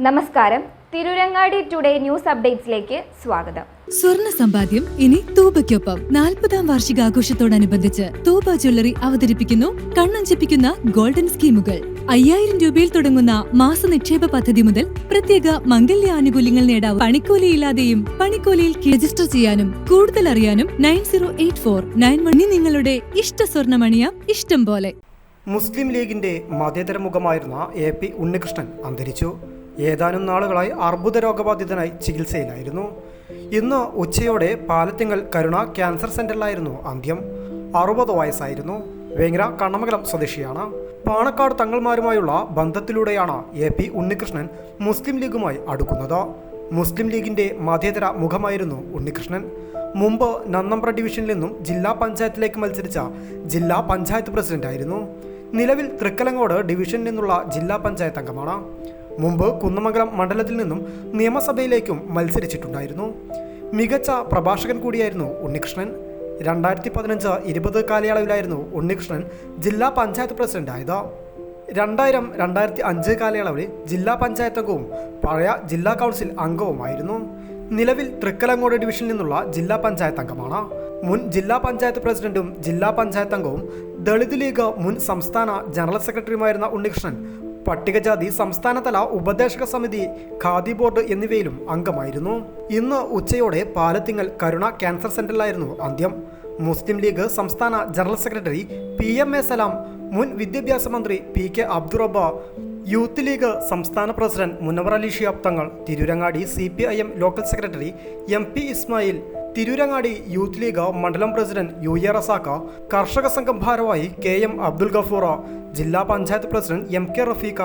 നമസ്കാരം. Tirurangadi today news അപ്ഡേറ്റ്സിലേക്ക് സ്വാഗതം. സ്വർണ സമ്പാദ്യം ഇനി തൂബയ്ക്കൊപ്പം. നാൽപ്പതാം വാർഷികാഘോഷത്തോടനുബന്ധിച്ച് തൂബ ജ്വല്ലറി അവതരിപ്പിക്കുന്നു കണ്ണഞ്ചിപ്പിക്കുന്ന ഗോൾഡൻ സ്കീമുകൾ. അയ്യായിരം രൂപയിൽ തുടങ്ങുന്ന മാസ നിക്ഷേപ പദ്ധതി മുതൽ പ്രത്യേക മംഗല്യ ആനുകൂല്യങ്ങൾ നേടാവും പണിക്കൂലിയില്ലാതെയും പണിക്കൂലിയിൽ രജിസ്റ്റർ ചെയ്യാനും കൂടുതൽ അറിയാനും nine zero eight four nine one നിങ്ങളുടെ ഇഷ്ട സ്വർണമണിയ ഇഷ്ടം പോലെ. മുസ്ലിം ലീഗിന്റെ മതേതര മുഖമായിരുന്ന എ പി ഉണ്ണികൃഷ്ണൻ അന്തരിച്ചു. ഏതാനും നാളുകളായി അർബുദ രോഗബാധിതനായി ചികിത്സയിലായിരുന്നു. ഇന്ന് ഉച്ചയോടെ പാലത്തിങ്ങൽ കരുണ ക്യാൻസർ സെന്ററിലായിരുന്നു അന്ത്യം. അറുപത് വയസ്സായിരുന്നു. വേങ്ങര കണ്ണമംഗലം സ്വദേശിയാണ്. പാണക്കാട് തങ്ങൾമാരുമായുള്ള ബന്ധത്തിലൂടെയാണ് എ പി ഉണ്ണികൃഷ്ണൻ മുസ്ലിം ലീഗുമായി അടുക്കുന്നത്. മുസ്ലിം ലീഗിന്റെ മതേതര മുഖമായിരുന്നു ഉണ്ണികൃഷ്ണൻ. മുമ്പ് നന്നമ്പ്ര ഡിവിഷനിൽ നിന്നും ജില്ലാ പഞ്ചായത്തിലേക്ക് മത്സരിച്ച ജില്ലാ പഞ്ചായത്ത് പ്രസിഡന്റായിരുന്നു. നിലവിൽ തൃക്കലങ്ങോട് ഡിവിഷനിൽ നിന്നുള്ള ജില്ലാ പഞ്ചായത്ത് അംഗമാണ്. മുമ്പ് കുന്നമംഗലം മണ്ഡലത്തിൽ നിന്നും നിയമസഭയിലേക്കും മത്സരിച്ചിട്ടുണ്ടായിരുന്നു. മികച്ച പ്രഭാഷകൻ കൂടിയായിരുന്നു ഉണ്ണികൃഷ്ണൻ. രണ്ടായിരത്തി പതിനഞ്ച് ഇരുപത് കാലയളവിലായിരുന്നു ഉണ്ണികൃഷ്ണൻ ജില്ലാ പഞ്ചായത്ത് പ്രസിഡന്റായത് രണ്ടായിരം രണ്ടായിരത്തി അഞ്ച് കാലയളവിൽ ജില്ലാ പഞ്ചായത്ത് അംഗവും പഴയ ജില്ലാ കൗൺസിൽ അംഗവുമായിരുന്നു. നിലവിൽ തൃക്കലങ്ങോട് ഡിവിഷനിൽ നിന്നുള്ള ജില്ലാ പഞ്ചായത്ത് അംഗമാണ്. മുൻ ജില്ലാ പഞ്ചായത്ത് പ്രസിഡന്റും ജില്ലാ പഞ്ചായത്ത് അംഗവും ദളിത് ലീഗ് മുൻ സംസ്ഥാന ജനറൽ സെക്രട്ടറിയുമായിരുന്ന ഉണ്ണികൃഷ്ണൻ പട്ടികജാതി സംസ്ഥാനതല ഉപദേശക സമിതി ഖാദി ബോർഡ് എന്നിവയിലും അംഗമായിരുന്നു. ഇന്ന് ഉച്ചയോടെ പാലത്തിങ്ങൽ കരുണ ക്യാൻസർ സെന്ററിലായിരുന്നു അന്ത്യം. മുസ്ലിം ലീഗ് സംസ്ഥാന general secretary P M A Salam മുൻ വിദ്യാഭ്യാസ മന്ത്രി P K Abdurabb youth league സംസ്ഥാന president Munavar Ali Shihab Thangal Tirurangadi C P I M local secretary M P Ismail Tirurangadi youth league മണ്ഡലം president U A Razak കർഷക സംഘം ഭാരവാഹി K M Abdul Gafoor ജില്ലാ panchayat president M K Rafeeq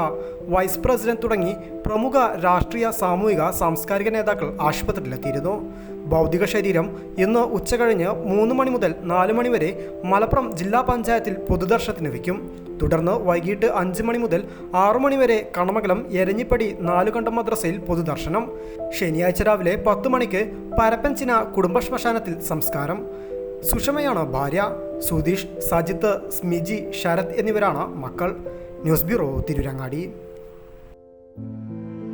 vice president തുടങ്ങി പ്രമുഖ രാഷ്ട്രീയ സാമൂഹിക സാംസ്കാരിക നേതാക്കൾ ആശുപത്രിയിലെത്തിയിരുന്നു. ഭൗതിക ശരീരം ഇന്ന് ഉച്ചകഴിഞ്ഞ് മൂന്ന് മണി മുതൽ നാല് മണി വരെ മലപ്പുറം ജില്ലാ പഞ്ചായത്തിൽ പൊതുദർശനത്തിന് വയ്ക്കും. തുടർന്ന് വൈകിട്ട് അഞ്ച് മണി മുതൽ ആറു മണി വരെ കണമകലം എരഞ്ഞിപ്പടി നാലുകണ്ടം മദ്രസയിൽ പൊതുദർശനം. ശനിയാഴ്ച രാവിലെ പത്ത് മണിക്ക് പരപ്പൻചിന കുടുംബ ശ്മശാനത്തിൽ സംസ്കാരം. സുഷമയാണ് ഭാര്യ സുധീഷ് സജിത്ത് സ്മിജി ശരത് എന്നിവരാണ് മക്കൾ. News bureau Tirurangadi.